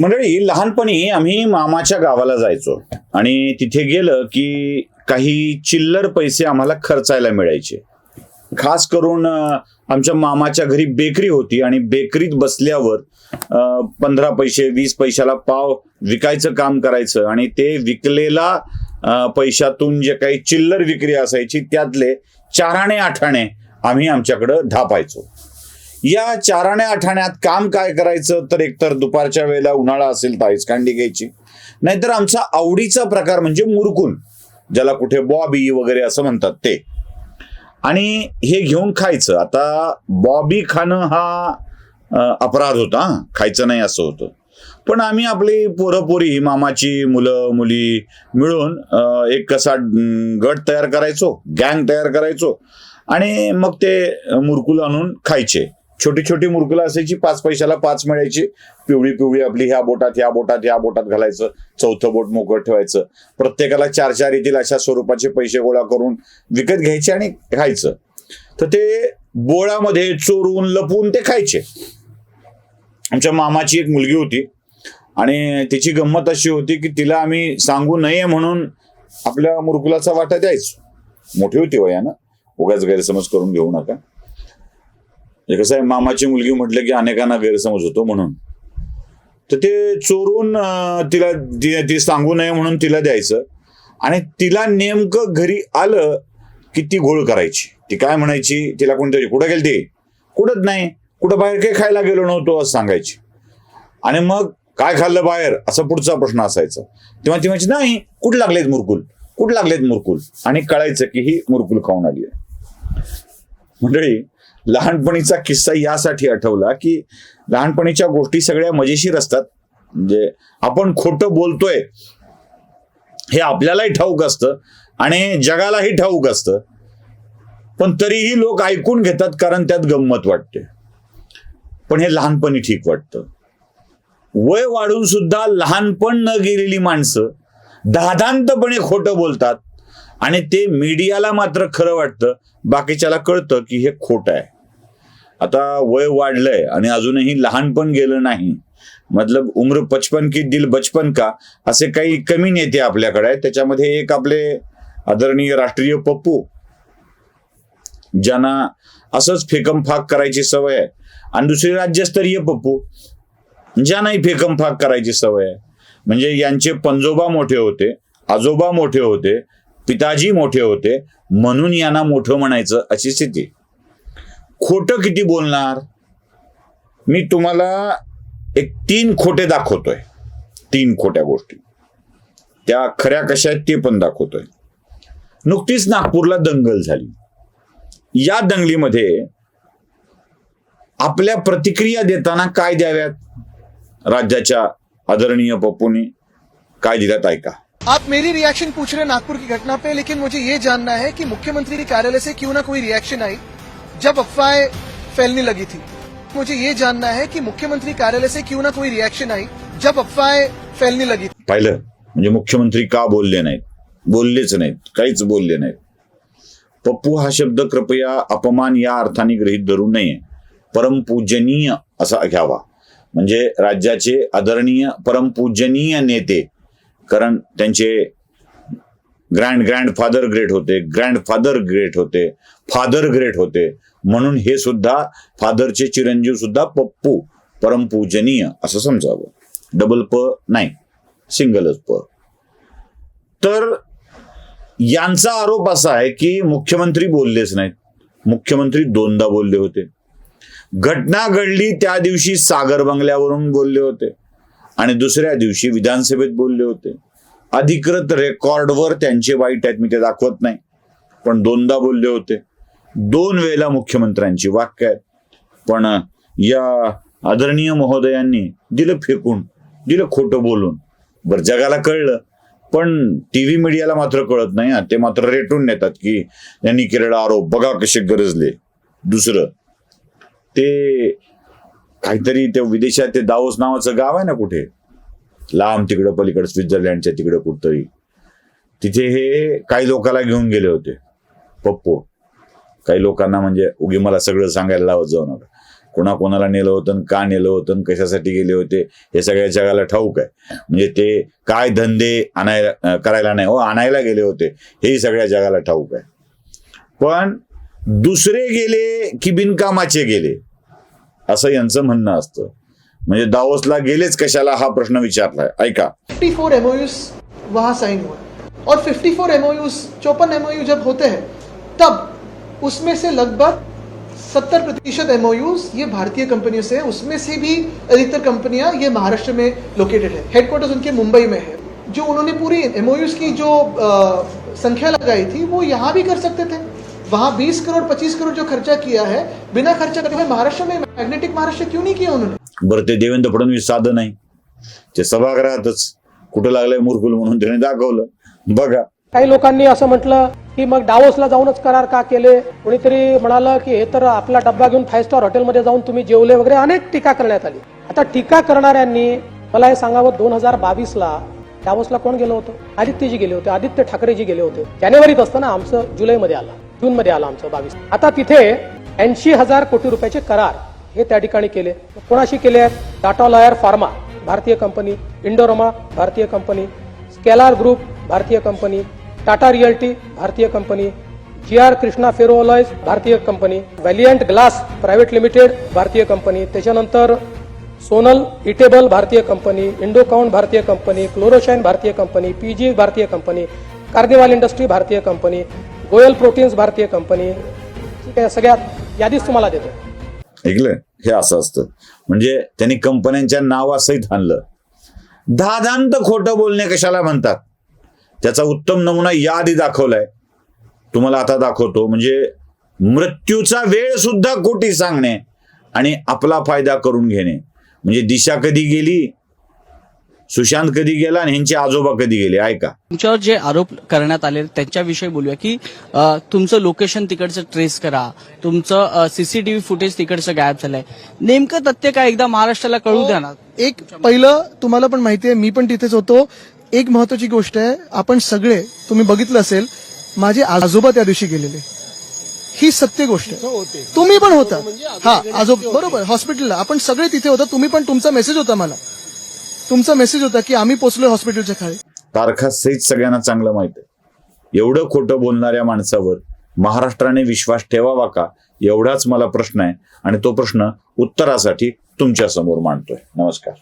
मंडळी लहानपणी आम्ही मामाच्या गावाला जायचो. आणि तिथे गेलं की काही चिल्लर पैसे आम्हाला खर्चायला मिळायचे. खास करून आमच्या मामाच्या घरी बेकरी होती आणि बेकरीत बसल्यावर पंधरा पैसे वीस पैशाला पाव विकायचं काम करायचं आणि ते विकलेला पैशातून जे काही चिल्लर विक्री असायची त्यातले चाराणे आठाणे आम्ही आमच्याकडं धापायचो. या चाराण्या आठाण्यात काम काय करायचं? तर एकतर दुपारच्या वेळेला उन्हाळा असेल तर आईसकांडी घ्यायची. नाहीतर आमचा आवडीचा प्रकार म्हणजे मुरकून ज्याला कुठे बॉबी वगैरे असं म्हणतात ते. आणि हे घेऊन खायचं. आता बॉबी खाणं हा अपराध होता खायचं नाही असं होतं. पण आम्ही आपली पोरं पोरी मामाची मुलं मुली मिळून एक कसा गट तयार करायचो गँग तयार करायचो. आणि मग ते मुरकुल आणून खायचे. छोटी छोटी मुरकुलं असायची पाच पैशाला पाच मिळायची. पिवळी पिवळी आपली ह्या बोटात ह्या बोटात ह्या बोटात घालायचं. चौथं बोट मोकळं ठेवायचं. प्रत्येकाला चार चार येतील अशा स्वरूपाचे पैसे गोळा करून विकत घ्यायचे आणि खायचं. तर ते बोळामध्ये चोरून लपून ते खायचे. आमच्या मामाची एक मुलगी होती आणि तिची गंमत अशी होती की तिला आम्ही सांगू नये म्हणून आपल्या मुरकुलाचा वाटा द्यायचो. मोठी होती वयानं. उगाच गैरसमज करून घेऊ नका. कसं आहे मामाची मुलगी म्हटलं की अनेकांना गैरसमज होतो म्हणून. तर ते चोरून तिला ती- सांगू नये म्हणून तिला द्यायचं. आणि तिला नेमकं घरी आलं की ती घोळ करायची. ती काय म्हणायची? तिला कोणतरी कुठं गेली ती कुठंच नाही. कुठं बाहेर काही खायला गेलो नव्हतो असं सांगायची. आणि मग काय खाल्लं बाहेर? असा पुढचा प्रश्न असायचा. तेव्हा ती म्हणजे नाही कुठं लागलेत मुरकुल? कुठं लागलेत मुरकुल? आणि कळायचं की ही मुरकुल खाऊन आली आहे. मंडळी लहानपणीचा किस्सा यासाठी आठवला की लहानपणीच्या गोष्टी सगळ्या मजेशीर असतात. म्हणजे आपण खोटं बोलतोय हे आपल्यालाही ठाऊक असतं आणि जगालाही ठाऊक असतं. पण तरीही लोक ऐकून घेतात कारण त्यात गंमत वाटते. पण हे लहानपणी ठीक वाटतं. वय वाढून सुद्धा लहानपण न गेलेली माणसं दादांतपणे खोटं बोलतात आणि ते मीडियाला मात्र खरं वाटतं. बाकीच्याला कळतं की हे खोटं आहे. आता वय वाढलंय आणि अजूनही लहानपण गेलं नाही. मतलब उम्र पचपन की दिल बचपन का असे काही कमी नेते आपल्याकडे आहेत. त्याच्यामध्ये एक आपले आदरणीय राष्ट्रीय पप्पू ज्यांना असंच फेकम फाक करायची सवय आहे. आणि दुसरे राज्यस्तरीय पप्पू ज्यांनाही फेकम फाक करायची सवय आहे. म्हणजे यांचे पंजोबा मोठे होते आजोबा मोठे होते पिताजी मोठे होते म्हणून यांना मोठं म्हणायचं अशी स्थिती. खोटं किती बोलणार? मी तुम्हाला एक तीन खोटे दाखवतोय. तीन खोट्या गोष्टी. त्या खऱ्या कशा आहेत ते पण दाखवतोय. नुकतीच नागपूरला दंगल झाली. या दंगलीमध्ये आपल्या प्रतिक्रिया देताना काय द्याव्यात? राज्याच्या आदरणीय पप्पूंनी काय दिल्यात ऐका. आप मेरी रिएक्शन पूछ रहे नागपुर की घटना पे लेकिन मुझे ये जानना है कि मुख्यमंत्री के कार्यालय से क्यों ना कोई रिएक्शन आई? जब अफवाहें फैलने लगी थी। मुझे ये जानना है कि मुख्यमंत्री कार्यालय से क्यों ना कोई रिएक्शन आई जब अफवाहें फैलने लगी पाहिलं म्हणजे मुख्यमंत्री का बोलले नाहीत? बोललेच नाहीत काहीच बोलले नाहीत. पप्पू हा शब्द कृपया अपमान या अर्थाने गृहित धरू नये परमपूजनीय असा घ्यावा. म्हणजे राज्याचे आदरणीय परमपूजनीय नेते कारण त्यांचे ग्रँड ग्रँड फादर ग्रेट होते ग्रँड फादर ग्रेट होते फादर ग्रेट होते. म्हणून हे सुद्धा फादरचे चिरंजीव सुद्धा पप्पू परमपूजनीय असं समजावं. डबल प नाही सिंगलच प. तर यांचा आरोप असा आहे की मुख्यमंत्री बोललेच नाहीत. मुख्यमंत्री दोनदा बोलले होते. घटना घडली त्या दिवशी सागर बंगल्यावरून बोलले होते. आणि दुसऱ्या दिवशी विधानसभेत बोलले होते. अधिकृत रेकॉर्डवर त्यांचे वाईट आहेत मी ते दाखवत नाही. पण दोनदा बोलले होते. दोन वेळेला मुख्यमंत्र्यांची वाक्य आहेत. पण या आदरणीय महोदयांनी दिलं फेकून दिलं खोटं बोलून. बरं जगाला कळलं. पण टी व्ही मीडियाला मात्र कळत नाही ते मात्र रेटून नेतात की यांनी केलेला आरोप. बघा कसे गरजले. दुसरं ते काहीतरी ते विदेशात ते दावोस नावाचं गाव आहे ना कुठे? लांब तिकडं पलीकडं स्वित्झर्लंडच्या तिकडं कुठतरी. तिथे हे काही लोकांना घेऊन गेले होते. पप्पू. काही लोकांना म्हणजे उगी मला सगळं सांगायला लावत जाऊ नका. कोणाकोणाला नेलं होतं का नेलं होतं कशासाठी गेले होते हे सगळ्या जगाला ठाऊक आहे. म्हणजे ते काय धंदे आणायला करायला नाही. हो आणायला गेले होते. हेही सगळ्या जगाला ठाऊक आहे. पण दुसरे गेले की बिनकामाचे गेले. असं यांचं म्हणणं असतं. म्हणजे दावोसला गेलेच कशाला हा प्रश्न विचारलाय? ऐका. 54 एमओयूज वहाँ साइन हुए और 54 एमओयूज चौपन एमओयू जब होते हैं तब उसमें से लगभग 70 प्रतिशत एमओयूज ये भारतीय कंपनियों से हैं। उसमें से भी अधिकतर कंपनियाँ ये महाराष्ट्र में लोकेटेड है। हेडक्वार्टर्स उनके मुंबई में है। जो उन्होंने पूरी एमओयूज की जो अ, संख्या लगाई थी वो यहाँ भी कर सकते थे। वहाँ 20 करोड़ 25 करोड़ जो खर्चा किया है बिना खर्चा करे हुए महाराष्ट्र में मैग्नेटिक महाराष्ट्र क्यों नहीं किया उन्होंने? बरं ते देवेंद्र फडणवीस साधं नाही. ते सभागृहातच कुठं लागलंय मुरकुल म्हणून त्याने दाखवलं. बघा. काही लोकांनी असं म्हटलं की मग डावोसला जाऊनच करार का केले? कोणीतरी म्हणालं की हे तर आपला डब्बा घेऊन फाईव्ह स्टार हॉटेलमध्ये जाऊन तुम्ही जेवले वगैरे अनेक टीका करण्यात आली. आता टीका करणाऱ्यांनी मला हे सांगावं दोन हजार बावीस ला डावोसला कोण गेलं होतं? आदित्यजी गेले होते आदित्य ठाकरेजी गेले होते. जानेवारीत असताना आमचं जुलैमध्ये आलं जून मध्ये आलं आमचं बावीस. आता तिथे ऐंशी हजार कोटी रुपयाचे करार. हे त्या ठिकाणी केले कोणाशी केले आहेत टाटा लॉयर फार्मा भारतीय कंपनी इंडोरोमा भारतीय कंपनी स्केलार ग्रुप भारतीय कंपनी टाटा रिअल्टी भारतीय company G R Krishna ferroalloys भारतीय company Valiant glass private limited भारतीय कंपनी त्याच्यानंतर सोनल इटेबल भारतीय कंपनी इंडोकाउंट भारतीय कंपनी क्लोरोशाईन भारतीय कंपनी पीजी भारतीय कंपनी कार्निवाल इंडस्ट्री भारतीय कंपनी गोयल प्रोटीन्स भारतीय कंपनी ठीक आहे सगळ्यात यादीच तुम्हाला देतो ऐकलं? हे असं असतं. म्हणजे त्यांनी कंपन्यांच्या नावासहित आणलं दादांत खोटं बोलणे कशाला म्हणतात? त्याचा उत्तम नमुना या आधी दाखवलाय. तुम्हाला आता दाखवतो. म्हणजे मृत्यूचा वेळ सुद्धा खोटी सांगणे आणि आपला फायदा करून घेणे. म्हणजे दिशा कधी गेली? सुशांत कधी गेला आणि ह्यांचे आजोबा कधी गेले? ऐका. तुमच्यावर जे आरोप करण्यात आले त्यांच्याविषयी बोलूया की अ, तुमचं लोकेशन तिकडचं ट्रेस करा. तुमचं सीसीटीव्ही फुटेज तिकडचं गायब झालंय. नेमकं तथ्य काय? एकदा महाराष्ट्राला कळू द्या ना. एक पहिलं तुम्हाला पण माहिती आहे मी पण तिथेच होतो. एक महत्वाची गोष्ट आहे आपण सगळे तुम्ही बघितलं असेल माझे आजोबा त्या दिवशी गेलेले. ही सत्य गोष्ट आहे. तुम्ही पण होता. हा आजोबा बरोबर हॉस्पिटलला आपण सगळे तिथे होता तुम्ही पण तुमचा मेसेज होता मला. तुमचा मेसेज होता की आम्ही पोचलोय हॉस्पिटलच्या खाली. तारखा सहित सगळ्यांना चांगलं माहीत आहे. एवढं खोटं बोलणाऱ्या माणसावर महाराष्ट्राने विश्वास ठेवावा का? एवढाच मला प्रश्न आहे. आणि तो प्रश्न उत्तरासाठी तुमच्यासमोर मांडतोय. नमस्कार.